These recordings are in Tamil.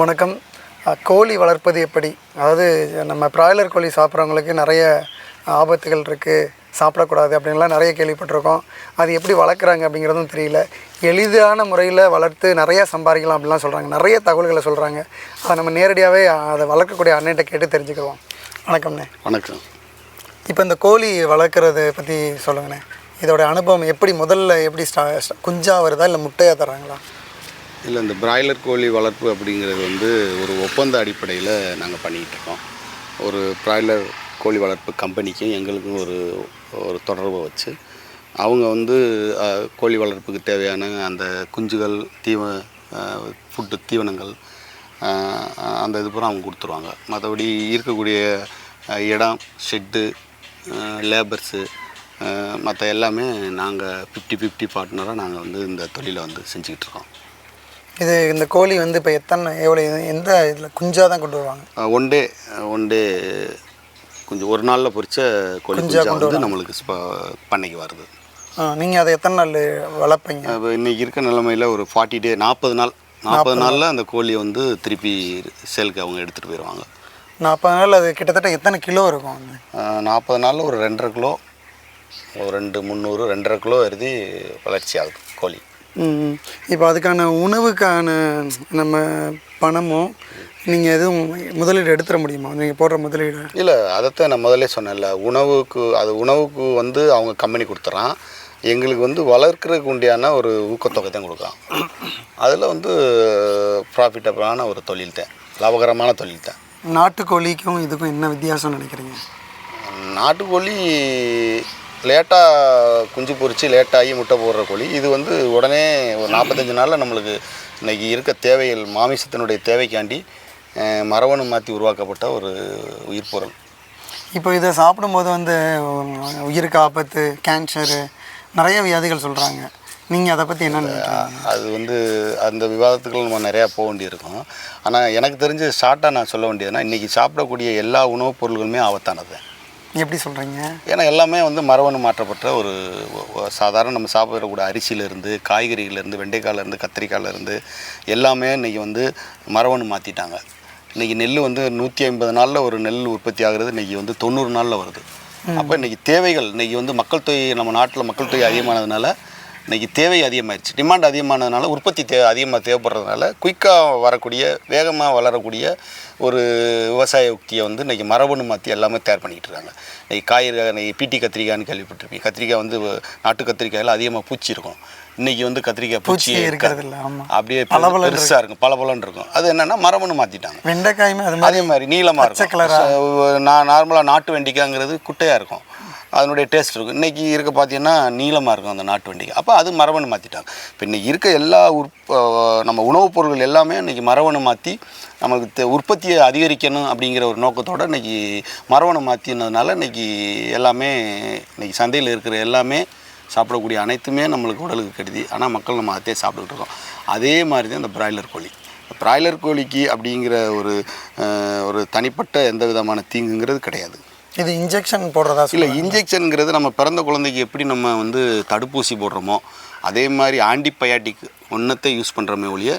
வணக்கம். கோழி வளர்ப்பது எப்படி? அதாவது நம்ம பிராய்லர் கோழி சாப்பிட்றவங்களுக்கு நிறைய ஆபத்துகள் இருக்குது சாப்பிடக்கூடாது அப்படின்லாம் நிறைய கேள்விப்பட்டிருக்கோம். அது எப்படி வளர்க்குறாங்க அப்படிங்கிறதும் தெரியல. எளிதான முறையில் வளர்த்து நிறைய சம்பாதிக்கலாம் அப்படிலாம் சொல்கிறாங்க நிறைய தகவல்களை சொல்கிறாங்க அதை நம்ம நேரடியாகவே அதை வளர்க்கக்கூடிய அண்ணன்ட்ட கேட்டு தெரிஞ்சுக்குவோம் வணக்கம்ண்ணே. வணக்கம். இப்போ இந்த கோழி வளர்க்குறத பற்றி சொல்லுங்கண்ணே. இதோட அனுபவம் எப்படி? முதல்ல எப்படி ஸ்டா ஸ்டா- குஞ்சா வருதா இல்லை முட்டையாக தர்றாங்களா? இல்லை இந்த பிராய்லர் கோழி வளர்ப்பு அப்படிங்கிறது வந்து ஒரு ஒப்பந்த அடிப்படையில் நாங்கள் பண்ணிகிட்ருக்கோம் ஒரு பிராய்லர் கோழி வளர்ப்பு கம்பெனிக்கும் எங்களுக்கும் ஒரு ஒரு தொடர்பை வச்சு அவங்க வந்து கோழி வளர்ப்புக்கு தேவையான அந்த குஞ்சுகள் தீவ ஃபுட்டு தீவனங்கள் அந்த இது பூரா அவங்க கொடுத்துருவாங்க. மற்றபடி இருக்கக்கூடிய இடம் ஷெட்டு லேபர்ஸு மற்ற எல்லாமே நாங்கள் ஃபிஃப்டி ஃபிஃப்டி பார்ட்னராக நாங்கள் வந்து இந்த தொழிலை வந்து செஞ்சுக்கிட்டு இருக்கோம். இது இந்த கோழி வந்து இப்போ எத்தனை எவ்வளோ எந்த இதில் குஞ்சாக தான் கொண்டு வருவாங்க? ஒன் டே ஒன் டே கொஞ்சம் ஒரு நாளில் பொரிச்ச கோழி குஞ்சா கொண்டு வந்து நம்மளுக்கு பண்ணைக்கு வருது. நீங்கள் அதை எத்தனை நாள் வளர்ப்பீங்க? இப்போ இன்னைக்கு இருக்க நிலைமையில் ஒரு ஃபார்ட்டி டே நாற்பது நாள் நாற்பது நாளில் அந்த கோழியை வந்து திருப்பி சேலுக்கு அவங்க எடுத்துகிட்டு போயிடுவாங்க நாற்பது நாள் அது கிட்டத்தட்ட எத்தனை கிலோ இருக்கும்? நாற்பது நாளில் ஒரு ரெண்டரை கிலோ ஒரு ரெண்டு முந்நூறு ரெண்டரை கிலோ எழுதி வளர்ச்சி ஆகுது கோழி. இப்போ அதுக்கான உணவுக்கான நம்ம பணமோ நீங்கள் எதுவும் முதலீடு எடுத்துட முடியுமா? நீங்கள் போடுற முதலீடு. இல்லை அதைத்தான் நான் முதல்ல சொன்னேன்ல. உணவுக்கு அது உணவுக்கு வந்து அவங்க கம்பெனி கொடுத்துறான். எங்களுக்கு வந்து வளர்க்குறதுக்கு உண்டியான ஒரு ஊக்கத்தொகை தான் கொடுக்குறான். அதில் வந்து ப்ராஃபிட்டபிளான ஒரு தொழில் தான். லாபகரமான தொழில் தான். நாட்டுக்கோழிக்கும் இதுக்கும் என்ன வித்தியாசம் நினைக்கிறீங்க? நாட்டுக்கோழி லேட்டாக குஞ்சு பொரித்து லேட்டாகி முட்டை போடுற கோழி. இது வந்து உடனே ஒரு நாற்பத்தஞ்சு நாளில் நம்மளுக்கு இன்றைக்கி இருக்க தேவைகள் மாமிசத்தினுடைய தேவைக்காண்டி மரபணு மாற்றி உருவாக்கப்பட்ட ஒரு உயிர் பொருள். இப்போ இதை சாப்பிடும்போது வந்து உயிருக்கு ஆபத்து கேன்சரு நிறைய வியாதிகள் சொல்கிறாங்க நீங்கள் அதை பற்றி என்ன அது வந்து அந்த விவாதத்துக்கு நம்ம நிறையா போக வேண்டியிருக்கும். ஆனால் எனக்கு தெரிஞ்சு ஷார்ட்டாக நான் சொல்ல வேண்டியதுன்னா இன்றைக்கி சாப்பிடக்கூடிய எல்லா உணவுப் பொருள்களுமே ஆபத்தானது. எப்படி சொல்கிறீங்க ஏன்னா எல்லாமே வந்து மரபணு மாற்றப்பட்ட ஒரு சாதாரண நம்ம சாப்பிடக்கூடிய அரிசியிலேருந்து காய்கறியிலேருந்து வெண்டைக்காயிலேருந்து கத்திரிக்காயிலேருந்து எல்லாமே இன்றைக்கி வந்து மரபணு மாற்றிட்டாங்க இன்றைக்கி நெல் வந்து நூற்றி ஐம்பது நாளில் ஒரு நெல் உற்பத்தி ஆகுறது இன்றைக்கி வந்து தொண்ணூறு நாளில் வருது. அப்போ இன்றைக்கி தேவைகள் இன்றைக்கி வந்து மக்கள் தொகை நம்ம நாட்டில் மக்கள் தொகை அதிகமானதுனால இன்றைக்கி தேவை அதிகமாயிருச்சு. டிமாண்ட் அதிகமானதுனால உற்பத்தி தே அதிகமாக தேவைப்படுறதுனால குயிக்காக வரக்கூடிய வேகமாக வளரக்கூடிய ஒரு விவசாய உக்தியை வந்து இன்றைக்கி மரபணு மாற்றி எல்லாமே தயார் பண்ணிக்கிட்டு இருக்காங்க. இன்றைக்கி காய்கறி இன்றைக்கி பீட்டி கத்திரிக்காய்னு கேள்விப்பட்டிருப்பீங்க. கத்திரிக்காய் வந்து நாட்டு கத்திரிக்காயில் அதிகமாக பூச்சி இருக்கும். இன்றைக்கி வந்து கத்திரிக்காய் பூச்சி பூச்சியே இருக்கிறது இல்லை ஆமாம் அப்படியே பெருசாக இருக்கும். பளபளன்னு இருக்கும். அது என்னென்னா மரபணு மாற்றிட்டாங்க வெண்டைக்காயுமே அது மாதிரி நீளமாக இருக்கும். நான் நார்மலாக நாட்டு வெண்டிக்காய்ங்கிறது குட்டையாக இருக்கும். அதனுடைய டேஸ்ட் இருக்கும். இன்றைக்கி இருக்க பார்த்தீங்கன்னா நீளமாக இருக்கும் அந்த நாட்டு வண்டிக்கு. அப்போ அது மரபணு மாற்றிட்டாங்க இப்போ இன்றைக்கி இருக்க எல்லா உற்ப நம்ம உணவுப் பொருட்கள் எல்லாமே இன்றைக்கி மரபணு மாற்றி நமக்கு தே- உற்பத்தியை அதிகரிக்கணும் அப்படிங்கிற ஒரு நோக்கத்தோடு இன்றைக்கி மரபணு மாற்றினதுனால இன்றைக்கி எல்லாமே இன்றைக்கி சந்தையில் இருக்கிற எல்லாமே சாப்பிடக்கூடிய அனைத்துமே நம்மளுக்கு உடலுக்கு கெடுதி. ஆனால் மக்கள் நம்ம அதே சாப்பிட்டுக்கிட்டு இருக்கோம். அதே மாதிரி தான் இந்த பிராய்லர் கோழி. பிராய்லர் கோழிக்கு அப்படிங்கிற ஒரு ஒரு தனிப்பட்ட எந்த விதமான தீங்குங்கிறது கிடையாது. இது இன்ஜெக்ஷன் போடுறதா இல்லை இன்ஜெக்ஷனுங்கிறது நம்ம பிறந்த குழந்தைக்கு எப்படி நம்ம வந்து தடுப்பூசி போடுறோமோ அதே மாதிரி ஆன்டிபயாட்டிக் ஒன்றத்தை யூஸ் பண்ணுறோமே ஒழிய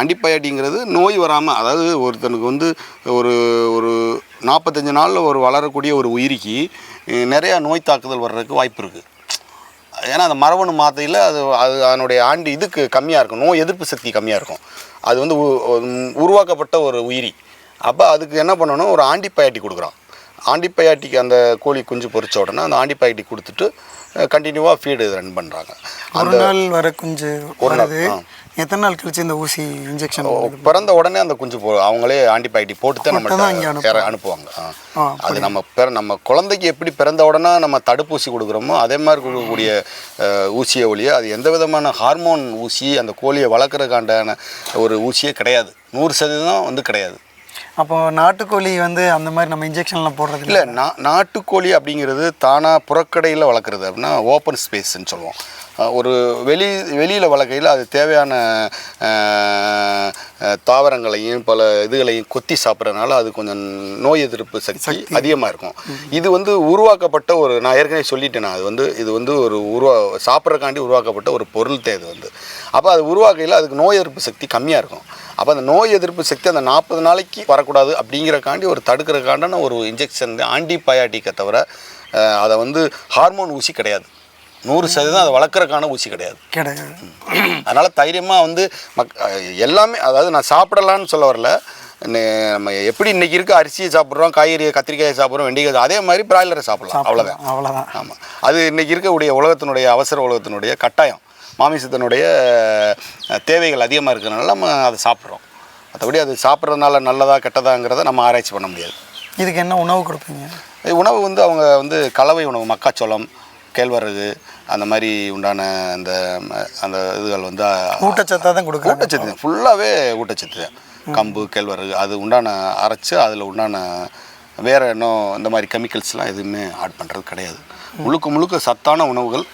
ஆன்டிபயாட்டிக்ங்கிறது நோய் வராமல் அதாவது ஒருத்தனுக்கு வந்து ஒரு ஒரு நாற்பத்தஞ்சு நாளில் ஒரு வளரக்கூடிய ஒரு உயிரிக்கு நிறையா நோய் தாக்குதல் வர்றதுக்கு வாய்ப்பு இருக்குது ஏன்னா அந்த மரபணு மாத்தையில் அது அது அதனுடைய ஆண்டி இதுக்கு கம்மியாக இருக்கும். நோய் எதிர்ப்பு சக்தி கம்மியாக இருக்கும். அது வந்து உருவாக்கப்பட்ட ஒரு உயிரி. அப்போ அதுக்கு என்ன பண்ணணும்? ஒரு ஆன்டிபயாட்டிக் கொடுக்குறான். ஆன்டிபயாட்டிக் அந்த கோழி குஞ்சு பொரிச்ச உடனே அந்த ஆன்டிபயாட்டிக் கொடுத்துட்டு கண்டினியூவாக ஃபீடு ரன் பண்ணுறாங்க ஒரு நாள் வர குஞ்சு ஒரு நாள். எத்தனை நாள் கழிச்சு இந்த ஊசி இன்ஜெக்ஷன் பிறந்த உடனே அந்த குஞ்சு போ அவங்களே ஆன்டிபயாட்டிக் போட்டு தான் நம்மள்ட்ட அனுப்புவாங்க. அது நம்ம பிற நம்ம குழந்தைக்கு எப்படி பிறந்த உடனே நம்ம தடுப்பூசி கொடுக்குறோமோ அதே மாதிரி கொடுக்கக்கூடிய ஊசியை ஒழிய அது எந்த விதமான ஹார்மோன் ஊசி அந்த கோழியை வளர்க்குறதுக்காண்டான ஒரு ஊசியே கிடையாது. நூறு சதவீதம் வந்து கிடையாது. அப்போ நாட்டுக்கோழி வந்து அந்த மாதிரி நம்ம இன்ஜெக்ஷன்லாம் போடுறது இல்லை? நா நாட்டுக்கோழி அப்படிங்கிறது தானாக புறக்கடையில் வளர்க்குறது அப்படின்னா ஓப்பன் ஸ்பேஸ்ன்னு சொல்லுவோம். ஒரு வெளி வெளியில் வளர்க்கையில் அது தேவையான தாவரங்களையும் பல இதுகளையும் கொத்தி சாப்பிட்றதுனால அது கொஞ்சம் நோய் எதிர்ப்பு சக்தி அதிகமாக இருக்கும். இது வந்து உருவாக்கப்பட்ட ஒரு நான் ஏற்கனவே சொல்லிட்டேன் நான் அது வந்து இது வந்து ஒரு உருவா சாப்பிட்றக்காண்டி உருவாக்கப்பட்ட ஒரு பொருள் தேவை வந்து. அப்போ அது உருவாக்கையில் அதுக்கு நோய் எதிர்ப்பு சக்தி கம்மியாக இருக்கும். அப்போ அந்த நோய் எதிர்ப்பு சக்தி அந்த நாற்பது நாளைக்கு வரக்கூடாது அப்படிங்கிறக்காண்டி ஒரு தடுக்கிறக்காண்டான ஒரு இன்ஜெக்ஷன் ஆன்டிபயாட்டிக்கை தவிர அதை வந்து ஹார்மோன் ஊசி கிடையாது. நூறு சதவீதம் அதை வளர்க்குறக்கான ஊசி கிடையாது. கிடையாது. அதனால் தைரியமாக வந்து மக் எல்லாமே அதாவது நான் சாப்பிடலான்னு சொல்ல வரல. நம்ம எப்படி இன்னைக்கு இருக்க? அரிசியை சாப்பிட்றோம் காய்கறியை கத்திரிக்காயை சாப்பிட்றோம் வெண்டிக்காய் அதே மாதிரி பிராய்லரை சாப்பிடலாம். அவ்வளோதான் அவ்வளோதான் ஆமாம் அது இன்னைக்கு இருக்கக்கூடிய உலகத்தினுடைய அவசர உலகத்தினுடைய கட்டாயம். மாமிசத்தினுடைய தேவைகள் அதிகமாக இருக்கிறனால நம்ம அதை சாப்பிட்றோம். மற்றபடி அது சாப்பிட்றதுனால நல்லதா கெட்டதாங்கிறத நம்ம ஆராய்ச்சி பண்ண முடியாது. இதுக்கு என்ன உணவு கொடுப்பீங்க? இது உணவு வந்து அவங்க வந்து கலவை உணவு மக்காச்சோளம் கேழ்வரகு அந்த மாதிரி உண்டான அந்த அந்த இதுகள் வந்து ஊட்டச்சத்தாக தான் கொடுக்குறாங்க. ஊட்டச்சத்து ஃபுல்லாகவே ஊட்டச்சத்து தான். கம்பு கேழ்வரகு அது உண்டான அரைச்சு அதில் உண்டான வேறு இன்னும் இந்த மாதிரி கெமிக்கல்ஸ்லாம் எதுவுமே ஆட் பண்ணுறது கிடையாது. முழுக்க முழுக்க சத்தான உணவுகள்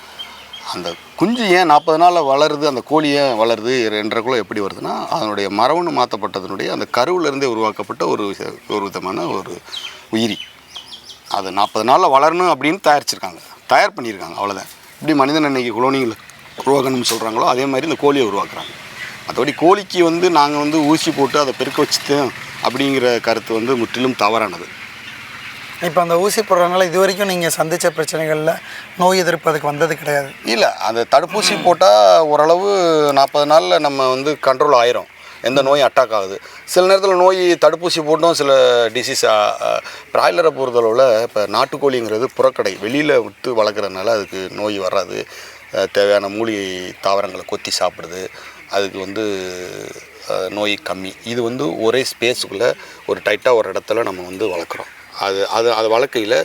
அந்த குஞ்சு ஏன் நாற்பது நாளில் வளருது? அந்த கோழி ஏன் வளருது? என்றக்குள்ள எப்படி வருதுன்னா அதனுடைய மரபணு மாற்றப்பட்டதனுடைய அந்த கருவிலிருந்தே உருவாக்கப்பட்ட ஒரு ஒரு விதமான ஒரு உயிரி. அது நாற்பது நாளில் வளரணும் அப்படின்னு தயாரிச்சிருக்காங்க. தயார் பண்ணியிருக்காங்க அவ்வளோதான் இப்படி மனிதன் அன்னைக்கு குளோனிங்கில் உருவாக்கணும்னு சொல்கிறாங்களோ அதே மாதிரி இந்த கோழியை உருவாக்குறாங்க. மற்றபடி கோழிக்கு வந்து நாங்கள் வந்து ஊசி போட்டு அதை பெருக்க வச்சுட்டோம் அப்படிங்கிற கருத்து வந்து முற்றிலும் தவறானது. இப்போ அந்த ஊசி போடுறதுனால இது வரைக்கும் நீங்கள் சந்தித்த பிரச்சனைகளில் நோய் எதிர்ப்பு அதுக்கு வந்தது கிடையாது. இல்லை அந்த தடுப்பூசி போட்டால் ஓரளவு நாற்பது நாளில் நம்ம வந்து கண்ட்ரோல் ஆயிரும். எந்த நோயும் அட்டாக் ஆகுது. சில நேரத்தில் நோய் தடுப்பூசி போட்டும் சில டிசீஸ் பிராய்லரை பொறுத்தளவில் இப்போ நாட்டுக்கோழிங்கிறது புறக்கடை வெளியில் விட்டு வளர்க்குறதுனால அதுக்கு நோய் வராது. தேவையான மூலிகை தாவரங்களை கொத்தி சாப்பிடுது. அதுக்கு வந்து நோய் கம்மி. இது வந்து ஒரே ஸ்பேஸுக்குள்ளே ஒரு டைட்டாக ஒரு இடத்துல நம்ம வந்து வளர்க்குறோம். அது அது அது வளர்க்கையில்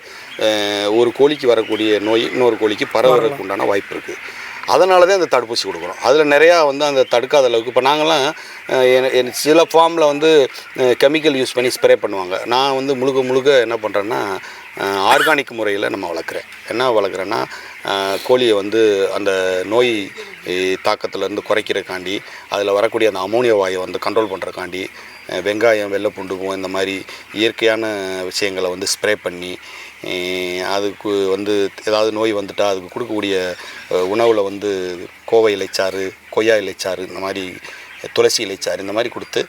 ஒரு கோழிக்கு வரக்கூடிய நோய் இன்னொரு கோழிக்கு பரவுறதுக்கு உண்டான வாய்ப்பு இருக்குது அதனால தான் இந்த தடுப்பூசி கொடுக்குறோம் அதில் நிறையா வந்து அந்த தடுக்காத அளவுக்கு இப்போ நாங்கள்லாம் அஹ், சில ஃபார்மில் வந்து கெமிக்கல் யூஸ் பண்ணி ஸ்ப்ரே பண்ணுவாங்க. நான் வந்து முழுக்க முழுக்க என்ன பண்ணுறேன்னா ஆர்கானிக் முறையில் நம்ம வளர்க்குறேன். என்ன வளர்க்குறேன்னா கோழியை வந்து அந்த நோய் தாக்கத்துலேருந்து குறைக்கிறக்காண்டி அதில் வரக்கூடிய அந்த அமோனியா வாயை வந்து கண்ட்ரோல் பண்ணுறக்காண்டி வெங்காயம் வெள்ளை பூண்டுக்கும் இந்த மாதிரி இயற்கையான விஷயங்களை வந்து ஸ்ப்ரே பண்ணி அதுக்கு வந்து ஏதாவது நோய் வந்துட்டால் அதுக்கு கொடுக்கக்கூடிய உணவில் வந்து கோவை இலைச்சாறு கொய்யா இலைச்சாறு இந்த மாதிரி துளசி இலைச்சாறு இந்த மாதிரி கொடுத்து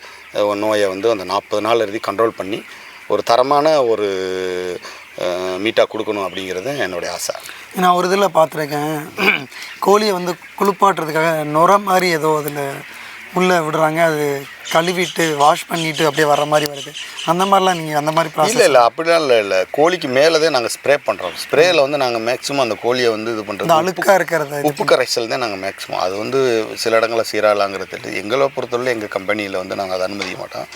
நோயை வந்து அந்த நாற்பது நாள் எழுதி கண்ட்ரோல் பண்ணி ஒரு தரமான ஒரு மீட்டாக கொடுக்கணும் அப்படிங்கிறது என்னுடைய ஆசை. நான் ஒரு இதில் பார்த்துருக்கேன் கோழியை வந்து குளிப்பாட்டுறதுக்காக நுர மாதிரி ஏதோ அதில் உள்ளே விடுறாங்க அது கழுவிட்டு வாஷ் பண்ணிட்டு அப்படியே வர மாதிரி வருது. அந்த மாதிரிலாம் நீங்கள் அந்த மாதிரி இல்லை ப்ராசஸ் இல்லை அப்படிலாம் இல்லை இல்லை. கோழிக்கு மேலே தான் நாங்கள் ஸ்ப்ரே பண்ணுறோம் ஸ்ப்ரேயில் வந்து நாங்கள் மேக்ஸிமம் அந்த கோழியை வந்து இது பண்ணுறது அழுக்காக இருக்கிறது உப்பு கரைசல் தான் நாங்கள் மேக்ஸிமம் அது வந்து சில இடங்களில் சீராலாங்கிறது இல்லை எங்களை பொறுத்தவரை எங்கள் கம்பெனியில் வந்து நாங்கள் அதை அனுமதிக்க மாட்டோம்.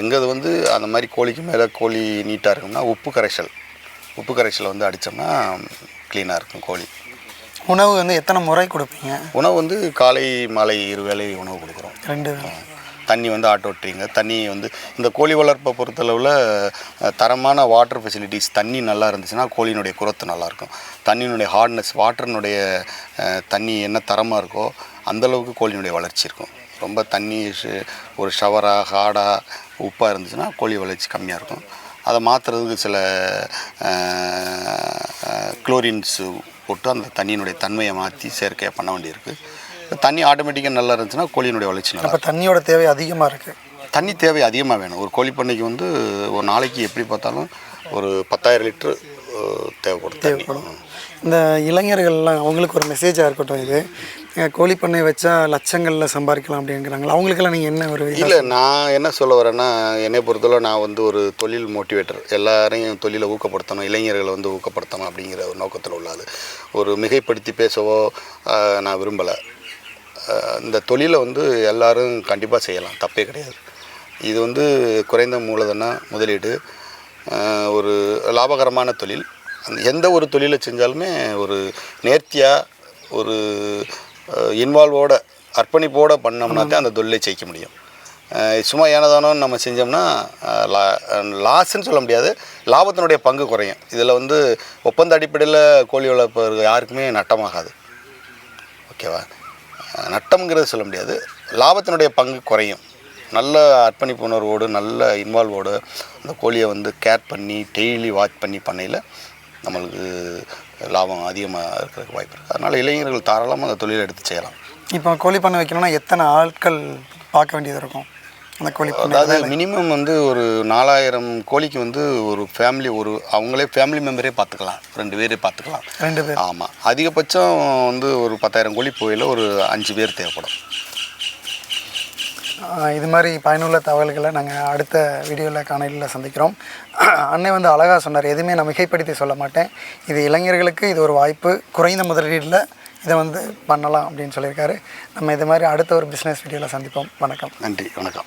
எங்கது வந்து அந்த மாதிரி கோழிக்கு மேலே கோழி நீட்டாக இருக்கும்னா உப்பு கரைசல். உப்பு கரைசலை வந்து அடித்தோம்னா க்ளீனாக இருக்கும் கோழி. உணவு வந்து எத்தனை முறை கொடுப்பீங்க? உணவு வந்து காலை மாலை இரு வேளை உணவு கொடுக்குறோம். ரெண்டு தண்ணி வந்து ஆட்டோ விட்டுறீங்க தண்ணி வந்து இந்த கோழி வளர்ப்பை பொறுத்தளவில் தரமான வாட்டர் ஃபெசிலிட்டிஸ் தண்ணி நல்லா இருந்துச்சுன்னா கோழியினுடைய குரத்து நல்லாயிருக்கும். தண்ணியினுடைய ஹார்ட்னஸ் வாட்டரினுடைய தண்ணி என்ன தரமாக இருக்கோ அந்தளவுக்கு கோழியினுடைய வளர்ச்சி இருக்கும். ரொம்ப தண்ணி ஒரு ஷவராக ஹார்டாக உப்பாக இருந்துச்சுன்னா கோழி வளர்ச்சி கம்மியாக இருக்கும். அதை மாற்றுறதுக்கு சில குளோரின்ஸ் போட்டு அந்த தண்ணியினுடைய தன்மையை மாற்றி செயற்கையாக பண்ண வேண்டியிருக்கு. தண்ணி ஆட்டோமேட்டிக்காக நல்லா இருந்துச்சுன்னா கோழியினுடைய வளர்ச்சி நல்லா அப்போ தண்ணியோட தேவை அதிகமாக இருக்குது தண்ணி தேவை அதிகமாக வேணும். ஒரு கோழி பண்ணைக்கு வந்து ஒரு நாளைக்கு எப்படி பார்த்தாலும் ஒரு பத்தாயிரம் லிட்டரு தேவைப்படும் தேவைப்படும். இந்த இளைஞர்கள்லாம் அவங்களுக்கு ஒரு மெசேஜாக இருக்கட்டும் இது. கோழி பண்ணை வச்சா லட்சங்களில் சம்பாதிக்கலாம் அப்படிங்கிறாங்களா? அவங்களுக்கெல்லாம் நீங்கள் என்ன ஒரு இல்லை நான் என்ன சொல்ல வரேன்னா என்னை பொறுத்தவரை நான் வந்து ஒரு தொழில் மோட்டிவேட்டர் எல்லாரையும் தொழிலை ஊக்கப்படுத்தணும் இளைஞர்களை வந்து ஊக்கப்படுத்தணும் அப்படிங்கிற ஒரு நோக்கத்தில் உள்ளது ஒரு மிகைப்படுத்தி பேசவோ நான் விரும்பலை. இந்த தொழிலை வந்து எல்லோரும் கண்டிப்பாக செய்யலாம் தப்பே கிடையாது. இது வந்து குறைந்த மூலதன முதலீடு ஒரு லாபகரமான தொழில். அந்த எந்த ஒரு தொழிலை செஞ்சாலுமே ஒரு நேர்த்தியாக ஒரு இன்வால்வோட அர்ப்பணிப்போட பண்ணோம்னா தான் அந்த தொழிலை ஜெயிக்க முடியும். சும்மா ஏனதானோன்னு நம்ம செஞ்சோம்னா லா லாஸ்ன்னு சொல்ல முடியாது. லாபத்தினுடைய பங்கு குறையும். இதில் வந்து ஒப்பந்த அடிப்படையில் கோழி வளர்ப்பவர்கள் யாருக்குமே நட்டமாகாது. ஓகேவா? நட்டம்ங்கிறது சொல்ல முடியாது. லாபத்தினுடைய பங்கு குறையும். நல்ல அர்ப்பணிப்பு உணர்வோடு நல்ல இன்வால்வோடு அந்த கோழியை வந்து கேர் பண்ணி டெய்லி வாட்ச் பண்ணி பண்ணையில் நம்மளுக்கு லாபம் அதிகமாக இருக்கிறதுக்கு வாய்ப்பு இருக்குது. அதனால் இளைஞர்கள் தாராளமாக அந்த தொழிலை எடுத்து செய்யலாம். இப்போ கோழி பண்ணை வைக்கணும்னா எத்தனை ஆட்கள் பார்க்க வேண்டியது இருக்கும்? அந்த கோழி அதாவது மினிமம் வந்து ஒரு நாலாயிரம் கோழிக்கு வந்து ஒரு ஃபேமிலி ஒரு அவங்களே ஃபேமிலி மெம்பரே பார்த்துக்கலாம். ரெண்டு பேரே பார்த்துக்கலாம். ரெண்டு பேர். ஆமாம் அதிகபட்சம் வந்து ஒரு பத்தாயிரம் கோழி போயில் ஒரு அஞ்சு பேர் தேவைப்படும். இது மாதிரி பயனுள்ள தகவல்களை நாங்கள் அடுத்த வீடியோவில் காணொலியில் சந்திக்கிறோம். அன்னை வந்து அழகாக சொன்னார் எதுவுமே நான் மிகைப்படுத்தி சொல்ல மாட்டேன். இது இளைஞர்களுக்கு இது ஒரு வாய்ப்பு குறைந்த முதலீட்டில் இதை வந்து பண்ணலாம் அப்படின்னு சொல்லியிருக்காரு. நம்ம இது மாதிரி அடுத்த ஒரு பிஸ்னஸ் வீடியோவில் சந்திப்போம். வணக்கம். நன்றி வணக்கம்.